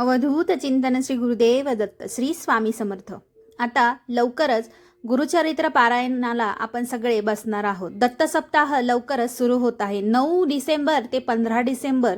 अवधूत चिंतन श्री गुरुदेव दत्त श्री स्वामी समर्थ. आता लवकरच गुरुचरित्र पारायणाला आपण सगळे बसणार आहोत. दत्त सप्ताह लवकरच सुरू होत आहे. नऊ डिसेंबर ते पंधरा डिसेंबर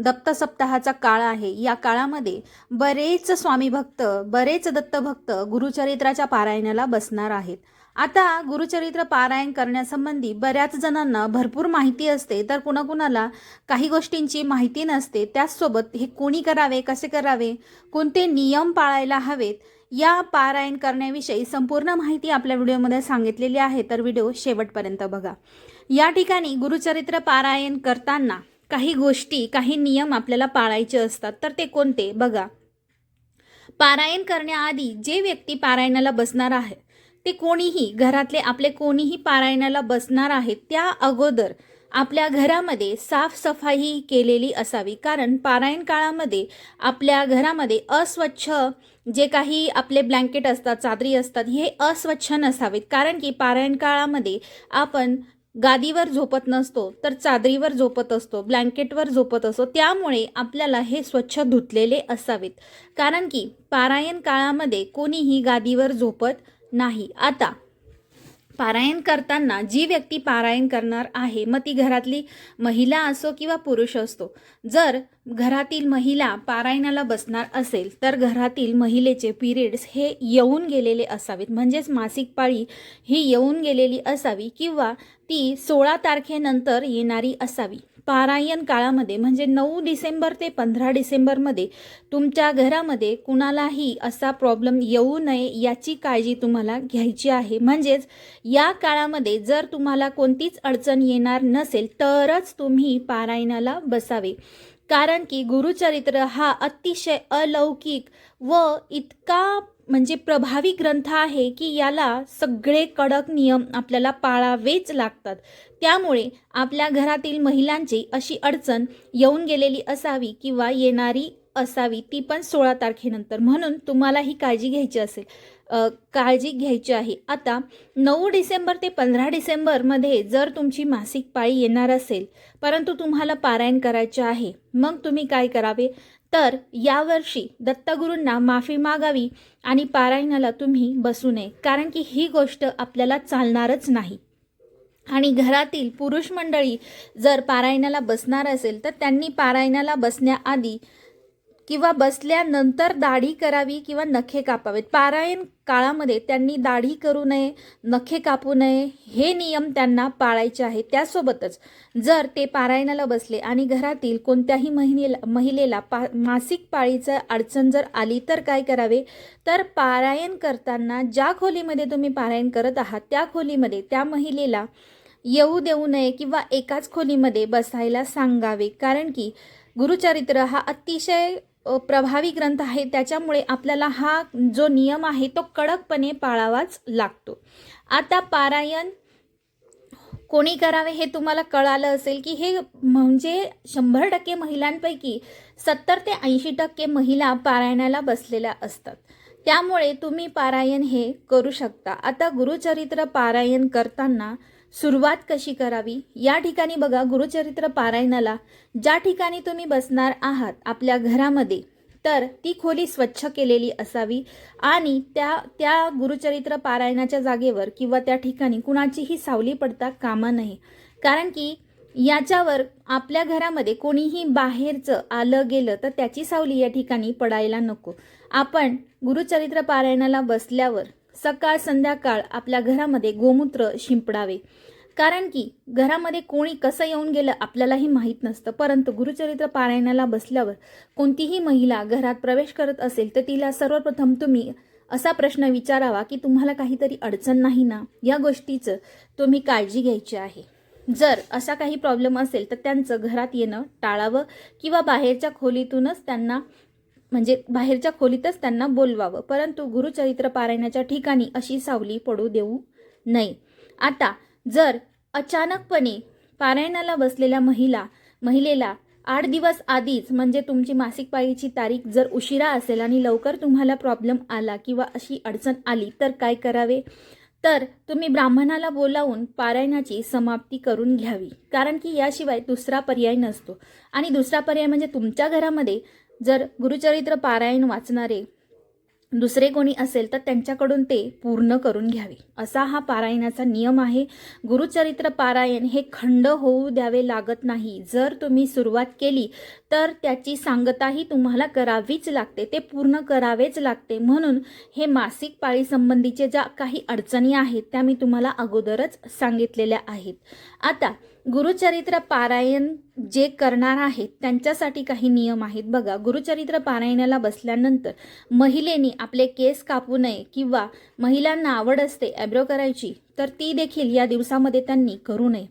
दत्त सप्ताहाचा काळ आहे. या काळामध्ये बरेच स्वामी भक्त बरेच दत्त भक्त गुरुचरित्राच्या पारायणाला बसणार आहेत. आता गुरुचरित्र पारायण करण्यासंबंधी बऱ्याच जणांना भरपूर माहिती असते तर कुणाकुणाला काही गोष्टींची माहिती नसते त्याचसोबत हे कोणी करावे कसे करावे कोणते नियम पाळायला हवेत या पारायण करण्याविषयी संपूर्ण माहिती आपल्या व्हिडिओमध्ये सांगितलेली आहे तर व्हिडिओ शेवटपर्यंत बघा. या ठिकाणी गुरुचरित्र पारायण करताना काही गोष्टी काही नियम आपल्याला पाळायचे असतात तर ते कोणते? बघा. पारायण करण्याआधी जे व्यक्ती पारायणाला बसणार आहे ते कोणीही घरातले आपले कोणीही पारायणाला बसणार आहेत त्या अगोदर आपल्या घरामध्ये साफसफाई केलेली असावी. कारण पारायण काळामध्ये आपल्या घरामध्ये अस्वच्छ जे काही आपले ब्लँकेट असतात चादरी असतात हे अस्वच्छ नसावेत. कारण की पारायण काळामध्ये आपण गादीवर झोपत नसतो तर चादरीवर झोपत असतो ब्लँकेटवर झोपत असतो. त्यामुळे आपल्याला हे स्वच्छ धुतलेले असावेत. कारण की पारायण काळामध्ये कोणीही गादीवर झोपत नाही. आता पारायण करताना जी व्यक्ती पारायण करणार आहे मग ती घरातली महिला असो किंवा पुरुष असतो जर घरातील महिला पारायणाला बसणार असेल तर घरातील महिलेचे पिरियड्स हे येऊन गेलेले असावेत. म्हणजेच मासिक पाळी ही येऊन गेलेली असावी किंवा ती सोळा तारखेनंतर येणारी असावी. पारायण काळामध्ये म्हणजे नऊ डिसेंबर ते पंधरा डिसेंबरमध्ये तुमच्या घरामध्ये कुणालाही असा प्रॉब्लेम येऊ नये याची काळजी तुम्हाला घ्यायची आहे. म्हणजेच या काळामध्ये जर तुम्हाला कोणतीच अडचण येणार नसेल तरच तुम्ही पारायणाला बसावे. कारण की गुरुचरित्र हा अतिशय अलौकिक व इतका म्हणजे प्रभावी ग्रंथ आहे की याला सगळे कडक नियम आपल्याला पाळावेच लागतात. त्यामुळे आपल्या घरातील महिलांची अशी अडचण येऊन गेलेली असावी किंवा येणारी असावी ती पण सोळा तारखेनंतर. म्हणून तुम्हाला ही काळजी घ्यायची असेल. काळजी घ्यायची आहे. आता नऊ डिसेंबर ते पंधरा डिसेंबरमध्ये जर तुमची मासिक पाळी येणार असेल परंतु तुम्हाला पारायण करायचे आहे मग तुम्ही काय करावे? तर यावर्षी दत्तगुरूंना माफी मागावी आणि पारायणाला तुम्ही बसू नये कारण की ही गोष्ट आपल्याला चालणारच नाही. आणि घरातील पुरुष मंडळी जर पारायणाला बसणार असेल तर त्यांनी पारायणाला बसण्याआधी किंवा बसल्यानंतर दाढी करावी किंवा नखे कापावेत. पारायण काळामध्ये त्यांनी दाढी करू नये नखे कापू नये हे नियम त्यांना पाळायचे आहे त्यासोबतच जर ते पारायणाला बसले आणि घरातील कोणत्याही महिलेला महिलेला पा मासिक पाळीचं अडचण जर आली तर काय करावे? तर पारायण करताना ज्या खोलीमध्ये तुम्ही पारायण करत आहात त्या खोलीमध्ये त्या महिलेला येऊ देऊ नये किंवा एकाच खोलीमध्ये बसायला सांगावे. कारण की गुरुचरित्र हा अतिशय प्रभावी ग्रंथ आहे त्याच्यामुळे आपल्याला हा जो नियम आहे तो कडकपणे पाळावाच लागतो. आता पारायण कोणी करावे हे तुम्हाला कळालं असेल की हे म्हणजे शंभर टक्के महिलांपैकी सत्तर ते ऐंशी टक्के महिला पारायणाला बसलेल्या असतात. त्यामुळे तुम्ही पारायण हे करू शकता. आता गुरुचरित्र पारायण करताना सुरुवात कशी करावी? या ठिकाणी बघा गुरुचरित्र पारायणाला ज्या ठिकाणी तुम्ही बसणार आहात आपल्या घरामध्ये तर ती खोली स्वच्छ केलेली असावी आणि त्या त्या गुरुचरित्र पारायणाच्या जागेवर किंवा त्या ठिकाणी कुणाचीही सावली पडता कामा नये. कारण की याच्यावर आपल्या घरामध्ये कोणीही बाहेरचं आलं गेलं तर त्याची सावली या ठिकाणी पडायला नको. आपण गुरुचरित्र पारायणाला बसल्यावर सकाळ संध्याकाळ आपल्या घरामध्ये गोमूत्र शिंपडावे. कारण की घरामध्ये कोणी कसं येऊन गेलं आपल्यालाही माहीत नसतं. परंतु गुरुचरित्र पारायणाला बसल्यावर कोणतीही महिला घरात प्रवेश करत असेल तर तिला सर्वप्रथम तुम्ही असा प्रश्न विचारावा की तुम्हाला काहीतरी अडचण नाही ना? या गोष्टीचं तुम्ही काळजी घ्यायची आहे. जर असा काही प्रॉब्लेम असेल तर त्यांचं घरात येणं टाळावं किंवा बाहेरच्या खोलीतूनच त्यांना म्हणजे बाहेरच्या खोलीतच त्यांना बोलवावं. परंतु गुरुचरित्र पारायणाच्या ठिकाणी अशी सावली पडू देऊ नये. आता जर अचानकपणे पारायणाला बसलेल्या महिला महिलेला आठ दिवस आधीच म्हणजे तुमची मासिक पाळीची तारीख जर उशिरा असेल आणि लवकर तुम्हाला प्रॉब्लेम आला किंवा अशी अडचण आली तर काय करावे? तर तुम्ही ब्राह्मणाला बोलावून पारायणाची समाप्ती करून घ्यावी. कारण की याशिवाय दुसरा पर्याय नसतो. आणि दुसरा पर्याय म्हणजे तुमच्या घरामध्ये जर गुरुचरित्र पारायण वाचणारे दुसरे कोणी असेल तर त्यांच्याकडून ते पूर्ण करून घ्यावे. असा हा पारायणाचा नियम आहे. गुरुचरित्र पारायण हे खंड होऊ द्यावे लागत नाही. जर तुम्ही सुरुवात केली तर त्याची सांगताही तुम्हाला करावीच लागते. ते पूर्ण करावेच लागते. म्हणून हे मासिक पाळीसंबंधीचे ज्या काही अडचणी आहेत त्या मी तुम्हाला अगोदरच सांगितलेल्या आहेत. आता गुरुचरित्र पारायण जे करणार आहेत त्यांच्यासाठी काही नियम आहेत. बघा गुरुचरित्र पारायणाला बसल्यानंतर महिलेनी आपले केस कापू नये किंवा महिलांना आवड असते ॲब्रो करायची तर ती देखील या दिवसामध्ये त्यांनी करू नये.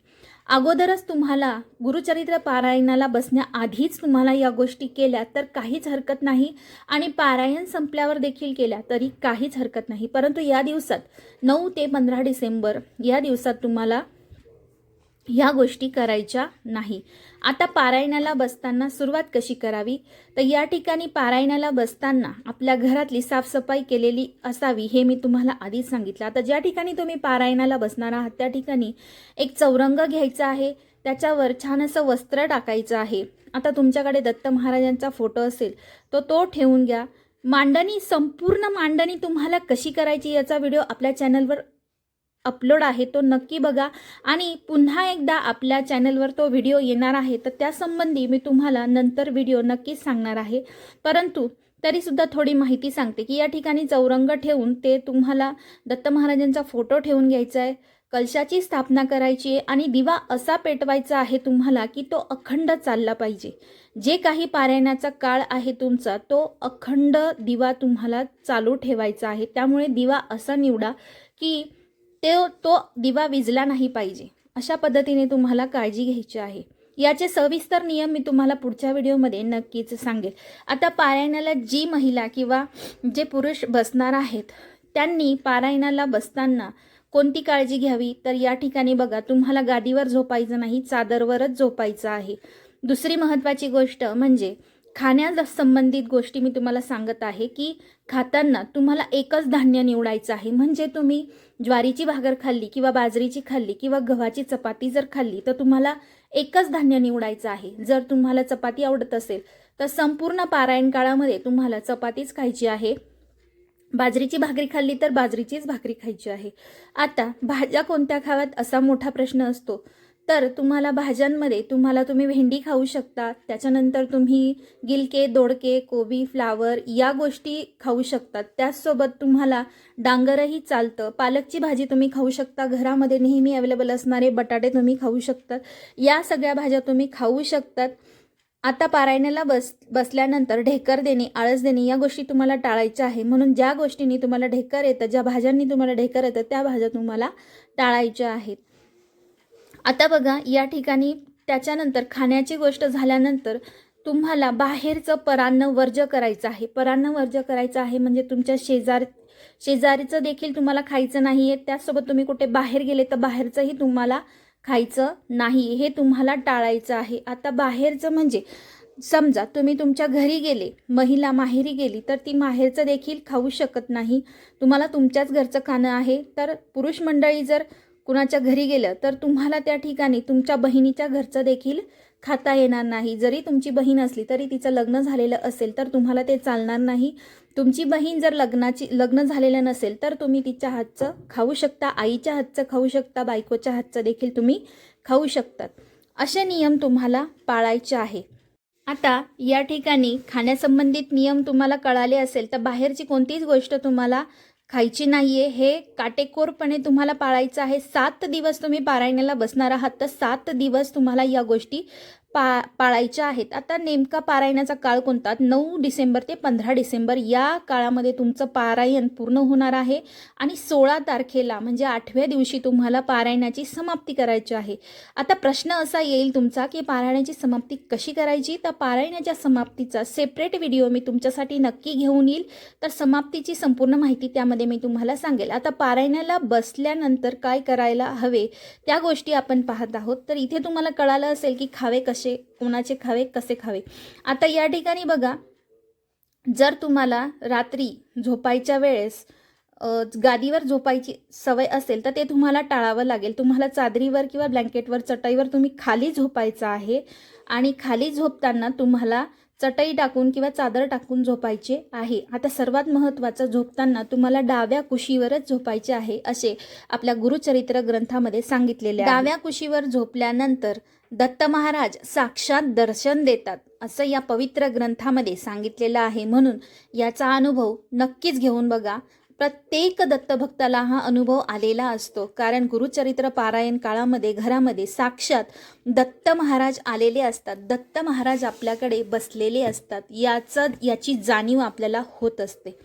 अगोदरच तुम्हाला गुरुचरित्र पारायणाला बसण्याआधीच तुम्हाला या गोष्टी केल्या तर काहीच हरकत नाही आणि पारायण संपल्यावर देखील केल्या तरी काहीच हरकत नाही. परंतु या दिवसात नऊ ते पंधरा डिसेंबर या दिवसात तुम्हाला ह्या गोष्टी करायच्या नाही. आता पारायणाला बसताना सुरुवात कशी करावी? तर या ठिकाणी पारायणाला बसताना आपल्या घरातली साफसफाई केलेली असावी हे मी तुम्हाला आधीच सांगितलं. आता ज्या ठिकाणी तुम्ही पारायणाला बसणार आहात त्या ठिकाणी एक चौरंग घ्यायचा आहे. त्याच्यावर छान असं वस्त्र टाकायचं आहे. आता तुमच्याकडे दत्त महाराजांचा फोटो असेल तो तो ठेवून घ्या. मांडणी संपूर्ण मांडणी तुम्हाला कशी करायची याचा व्हिडिओ आपल्या चॅनलवर अपलोड आहे तो नक्की बघा. आणि पुन्हा एकदा आपल्या चॅनलवर तो व्हिडिओ येणार आहे तर त्यासंबंधी मी तुम्हाला नंतर व्हिडिओ नक्कीच सांगणार आहे. परंतु तरीसुद्धा थोडी माहिती सांगते की या ठिकाणी चौरंग ठेवून ते तुम्हाला दत्त महाराजांचा फोटो ठेवून घ्यायचा आहे कलशाची स्थापना करायची आहे आणि दिवा असा पेटवायचा आहे तुम्हाला की तो अखंड चालला पाहिजे. जे काही पारायणाचा काळ आहे तुमचा तो अखंड दिवा तुम्हाला चालू ठेवायचा आहे. त्यामुळे दिवा असा निवडा की ते तो दिवा विजला नाही पाहिजे. अशा पद्धतीने तुम्हाला काळजी घ्यायची आहे. याचे सविस्तर नियम मी तुम्हाला पुढच्या व्हिडिओमध्ये नक्कीच सांगेल. आता पारायणाला जी महिला किंवा जे पुरुष बसणार आहेत त्यांनी पारायणाला बसताना कोणती काळजी घ्यावी? तर या ठिकाणी बघा तुम्हाला गादीवर झोपायचं नाही चादरवरच झोपायचं आहे. दुसरी महत्त्वाची गोष्ट म्हणजे खाण्या संबंधित गोष्टी मी तुम्हाला सांगत आहे की खाताना तुम्हाला एकच धान्य निवडायचं आहे. म्हणजे तुम्ही ज्वारीची भाकर खाल्ली किंवा बाजरीची खाल्ली किंवा गव्हाची चपाती जर खाल्ली तर तुम्हाला एकच धान्य निवडायचं आहे. जर तुम्हाला चपाती आवडत असेल तर संपूर्ण पारायण काळामध्ये तुम्हाला चपातीच खायची आहे. बाजरीची भाकरी खाल्ली तर बाजरीचीच भाकरी खायची आहे. आता भाज्या कोणत्या खाव्यात असा मोठा प्रश्न असतो. तर तुम्हाला भाज्यांमध्ये तुम्हाला तुम्ही भेंडी खाऊ शकता. त्याच्यानंतर तुम्ही गिलके दोडके कोबी फ्लावर या गोष्टी खाऊ शकतात. त्याचसोबत तुम्हाला डांगरही चालतं. पालकची भाजी तुम्ही खाऊ शकता. घरामध्ये नेहमी अवेलेबल असणारे बटाटे तुम्ही खाऊ शकतात. या सगळ्या भाज्या तुम्ही खाऊ शकतात. आता पारायणाला बस बसल्यानंतर ढेकर देणे आळस देणे या गोष्टी तुम्हाला टाळायच्या आहे. म्हणून ज्या गोष्टींनी तुम्हाला ढेकर येतं ज्या भाज्यांनी तुम्हाला ढेकर येतं त्या भाज्या तुम्हाला टाळायच्या आहेत. आता बघा या ठिकाणी त्याच्यानंतर खाण्याची गोष्ट झाल्यानंतर तुम्हाला बाहेरचं परान्न वर्ज करायचं आहे. परान्न वर्ज करायचं आहे म्हणजे तुमच्या शेजार शेजारीचं देखील तुम्हाला खायचं नाही आहे त्याचसोबत तुम्ही कुठे बाहेर गेले तर बाहेरचंही तुम्हाला खायचं नाही. हे तुम्हाला टाळायचं आहे. आता बाहेरचं म्हणजे समजा तुम्ही तुमच्या घरी गेले महिला माहेरी गेली तर ती माहेरचं देखील खाऊ शकत नाही. तुम्हाला तुमच्याच घरचं खाणं आहे. तर पुरुष मंडळी जर कुणाच्या घरी गेलं तर तुम्हाला त्या ठिकाणी तुमच्या बहिणीच्या घरचं देखील खाता येणार नाही. जरी तुमची बहीण असली तरी तिचं लग्न झालेलं असेल तर तुम्हाला ते चालणार नाही. तुमची बहीण जर लग्नाची लग्न झालेलं नसेल तर तुम्ही तिच्या हातचं खाऊ शकता आईच्या हातचं खाऊ शकता बायकोच्या हातचं देखील तुम्ही खाऊ शकतात असे नियम तुम्हाला पाळायचे आहे. आता या ठिकाणी खाण्यासंबंधित नियम तुम्हाला कळाले असेल तर बाहेरची कोणतीच गोष्ट तुम्हाला खायची नाहीये. हे काटेकोरपणे तुम्हाला पाळायचं आहे. सात दिवस तुम्ही पारायणाला बसणार आहात. तर सात दिवस तुम्हाला या गोष्टी पा पाळायच्या आहेत. आता नेमका पारायणाचा काळ कोणता? नऊ डिसेंबर ते पंधरा डिसेंबर या काळामध्ये तुमचं पारायण पूर्ण होणार आहे. आणि सोळा तारखेला म्हणजे आठव्या दिवशी तुम्हाला पारायणाची समाप्ती करायची आहे. आता प्रश्न असा येईल तुमचा की पारायणाची समाप्ती कशी करायची? तर पारायणाच्या समाप्तीचा सेपरेट व्हिडिओ मी तुमच्यासाठी नक्की घेऊन येईल. तर समाप्तीची संपूर्ण माहिती त्यामध्ये मी तुम्हाला सांगेल. आता पारायणाला बसल्यानंतर काय करायला हवे? त्या गोष्टी आपण पाहत आहोत. तर इथे तुम्हाला कळालं असेल की खावे कसे कोणाचे खावे कसे खावे. आता या ठिकाणी बघा जर तुम्हाला रात्री झोपायच्या वेळेस गादीवर झोपायची सवय असेल तर ते तुम्हाला टाळावं लागेल. तुम्हाला चादरीवर किंवा ब्लँकेटवर चटईवर तुम्ही खाली झोपायचं आहे. आणि खाली झोपताना तुम्हाला चटई टाकून किंवा चादर टाकून झोपायचे आहे. आता सर्वात महत्त्वाचं झोपताना तुम्हाला डाव्या कुशीवरच झोपायचे आहे असे आपल्या गुरुचरित्र ग्रंथामध्ये सांगितलेले डाव्या कुशीवर झोपल्यानंतर दत्त महाराज साक्षात दर्शन देतात असं या पवित्र ग्रंथामध्ये सांगितलेलं आहे. म्हणून याचा अनुभव नक्कीच घेऊन बघा. प्रत्येक दत्तभक्ताला हा अनुभव आलेला असतो. कारण गुरुचरित्र पारायण काळामध्ये घरामध्ये साक्षात दत्त महाराज आलेले असतात. दत्त महाराज आपल्याकडे बसलेले असतात. याचं याची जाणीव आपल्याला होत असते.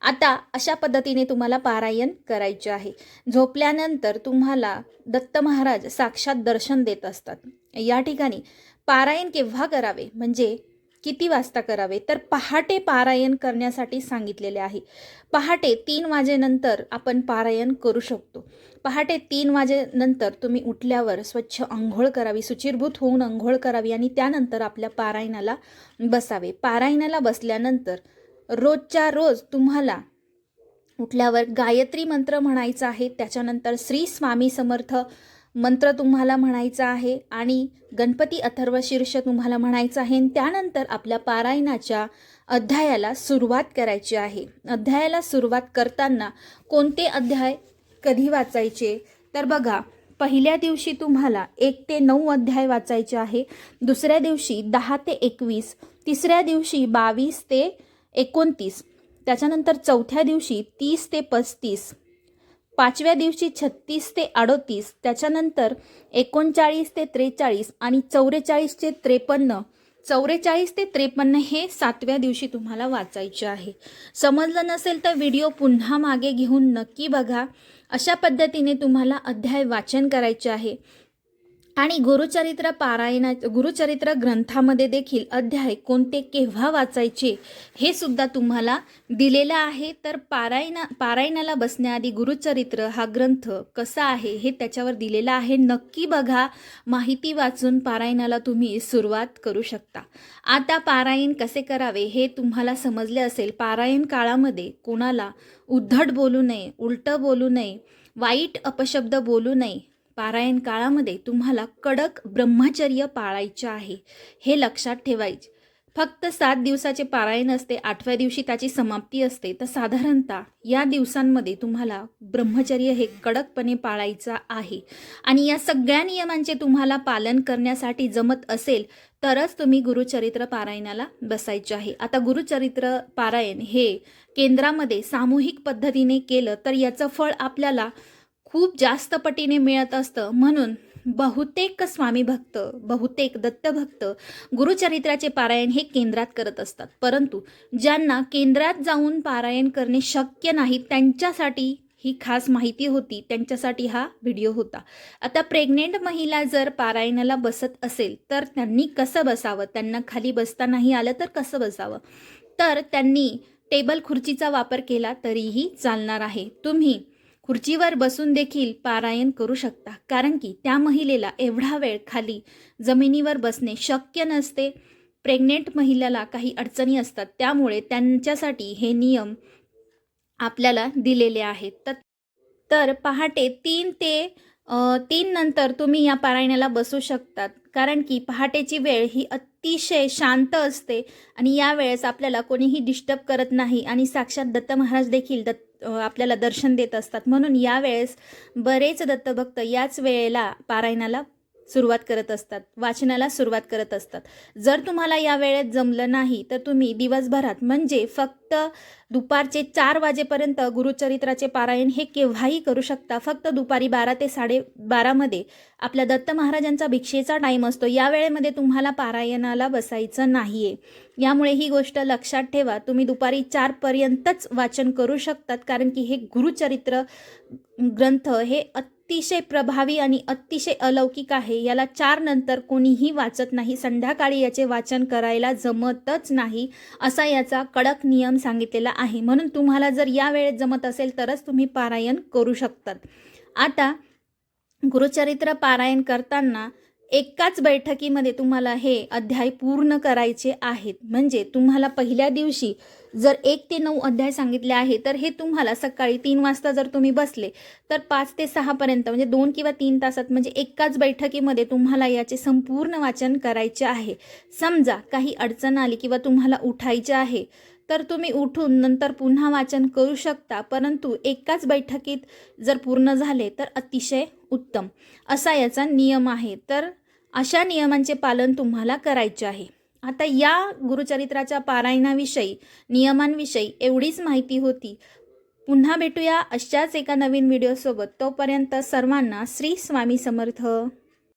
आता अशा पद्धतीने तुम्हाला पारायण करायचे आहे. झोपल्यानंतर तुम्हाला दत्त महाराज साक्षात दर्शन देत असतात. या ठिकाणी पारायण केव्हा करावे? म्हणजे किती वाजता करावे? तर पहाटे पारायण करण्यासाठी सांगितलेले आहे. पहाटे तीन वाजेनंतर आपण पारायण करू शकतो. पहाटे तीन वाजेनंतर तुम्ही उठल्यावर स्वच्छ आंघोळ करावी सुचिरभूत होऊन आंघोळ करावी आणि त्यानंतर आपल्या पारायणाला बसावे. पारायणाला बसल्यानंतर रोजच्या रोज तुम्हाला उठल्यावर गायत्री मंत्र म्हणायचा आहे. त्याच्यानंतर श्री स्वामी समर्थ मंत्र तुम्हाला म्हणायचा आहे आणि गणपती अथर्व शीर्ष तुम्हाला म्हणायचं आहे. आणि त्यानंतर आपल्या पारायणाच्या अध्यायाला सुरुवात करायची आहे. अध्यायाला सुरुवात करताना कोणते अध्याय कधी वाचायचे? तर बघा पहिल्या दिवशी तुम्हाला एक ते नऊ अध्याय वाचायचे आहे. दुसऱ्या दिवशी दहा ते एकवीस तिसऱ्या दिवशी बावीस ते एकोणतीस त्याच्यानंतर चौथ्या दिवशी तीस ते पस्तीस पाचव्या दिवशी छत्तीस ते अडोतीस त्याच्यानंतर एकोणचाळीस ते त्रेचाळीस आणि चौवेचाळीस ते त्रेपन्न. चौवेचाळीस ते त्रेपन्न हे सातव्या दिवशी तुम्हाला वाचायचे आहे. समजलं नसेल तर व्हिडिओ पुन्हा मागे घेऊन नक्की बघा. अशा पद्धतीने तुम्हाला अध्याय वाचन करायचे आहे. आणि गुरुचरित्र पारायणा गुरुचरित्र ग्रंथामध्ये देखील अध्याय कोणते केव्हा वाचायचे हे सुद्धा तुम्हाला दिलेलं आहे. तर पारायणा पारायणाला बसण्याआधी गुरुचरित्र हा ग्रंथ कसा आहे हे त्याच्यावर दिलेला आहे. नक्की बघा माहिती वाचून पारायणाला तुम्ही सुरुवात करू शकता. आता पारायण कसे करावे हे तुम्हाला समजले असेल. पारायण काळामध्ये कोणाला उद्धट बोलू नये उलटं बोलू नये वाईट अपशब्द बोलू नये पारायण काळामध्ये तुम्हाला कडक ब्रह्मचर्य पाळायचे आहे हे लक्षात ठेवायचे. फक्त सात दिवसाचे पारायण असते आठव्या दिवशी त्याची समाप्ती असते तर साधारणतः या दिवसांमध्ये तुम्हाला ब्रह्मचर्य हे कडकपणे पाळायचं आहे. आणि या सगळ्या नियमांचे तुम्हाला पालन करण्यासाठी जमत असेल तरच तुम्ही गुरुचरित्र पारायणाला बसायचे आहे. आता गुरुचरित्र पारायण हे केंद्रामध्ये सामूहिक पद्धतीने केलं तर याचं फळ आपल्याला खूप जास्त पटीने मिळत असतं. म्हणून बहुतेक स्वामी भक्त बहुतेक दत्तभक्त गुरुचरित्राचे पारायण हे केंद्रात करत असतात. परंतु ज्यांना केंद्रात जाऊन पारायण करणे शक्य नाही त्यांच्यासाठी ही खास माहिती होती. त्यांच्यासाठी हा व्हिडिओ होता. आता प्रेग्नेंट महिला जर पारायणाला बसत असेल तर त्यांनी कसं बसावं? त्यांना खाली बसता नाही आलं तर कसं बसावं? तर त्यांनी टेबल खुर्चीचा वापर केला तरीही चालणार आहे. तुम्ही खुर्चीवर बसून देखील पारायण करू शकता. कारण की त्या महिलेला एवढा वेळ खाली जमिनीवर बसणे शक्य नसते. प्रेग्नेंट महिलेला काही अडचणी असतात. त्यामुळे त्यांच्यासाठी हे नियम आपल्याला दिलेले आहेत. तर तर पहाटे तीन ते तीन नंतर तुम्ही या पारायणाला बसू शकतात. कारण की पहाटेची वेळ ही अतिशय शांत असते आणि या वेळेस आपल्याला कोणीही डिस्टर्ब करत नाही. आणि साक्षात दत्त महाराज देखील दत्त आपल्याला दर्शन देत असतात. म्हणून यावेळेस बरेच दत्तभक्त याच वेळेला पारायणाला सुरुवात करत असतात वाचनाला सुरुवात करत असतात. जर तुम्हाला या वेळेत जमलं नाही तर तुम्ही दिवसभरात म्हणजे फक्त दुपारचे चार वाजेपर्यंत गुरुचरित्राचे पारायण हे केव्हाही करू शकता. फक्त दुपारी बारा ते साडे बारामध्ये आपल्या दत्त महाराजांचा भिक्षेचा टाईम असतो. या वेळेमध्ये तुम्हाला पारायणाला बसायचं नाही आहे यामुळे ही गोष्ट लक्षात ठेवा. तुम्ही दुपारी चारपर्यंतच वाचन करू शकतात कारण की हे गुरुचरित्र ग्रंथ हे अतिशय प्रभावी आणि अतिशय अलौकिक आहे. याला चार नंतर कोणीही वाचत नाही. संध्याकाळी याचे वाचन करायला जमतच नाही असा याचा कडक नियम सांगितलेला आहे. म्हणून तुम्हाला जर या वेळेत जमत असेल तरच तुम्ही पारायण करू शकतात. आता गुरुचरित्र पारायण करताना एकाच बैठकीमध्ये तुम्हाला हे अध्याय पूर्ण करायचे आहेत. म्हणजे तुम्हाला पहिल्या दिवशी जर एक ते नऊ अध्याय सांगितले आहे तर हे तुम्हाला सकाळी तीन वाजता जर तुम्ही बसले तर पाच ते सहापर्यंत म्हणजे दोन किंवा तीन तासात म्हणजे एकाच बैठकीमध्ये तुम्हाला याचे संपूर्ण वाचन करायचे आहे. समजा काही अडचण आली किंवा तुम्हाला उठायचे आहे तर तुम्ही उठून नंतर पुन्हा वाचन करू शकता परंतु एकाच बैठकीत जर पूर्ण झाले तर अतिशय उत्तम. असा याचा नियम आहे. तर अशा नियमांचे पालन तुम्हाला करायचे आहे. आता या गुरुचरित्राच्या पारायणाविषयी नियमांविषयी एवढीच माहिती होती. पुन्हा भेटूया अशाच एका नवीन व्हिडिओसोबत तोपर्यंत सर्वांना श्री स्वामी समर्थ.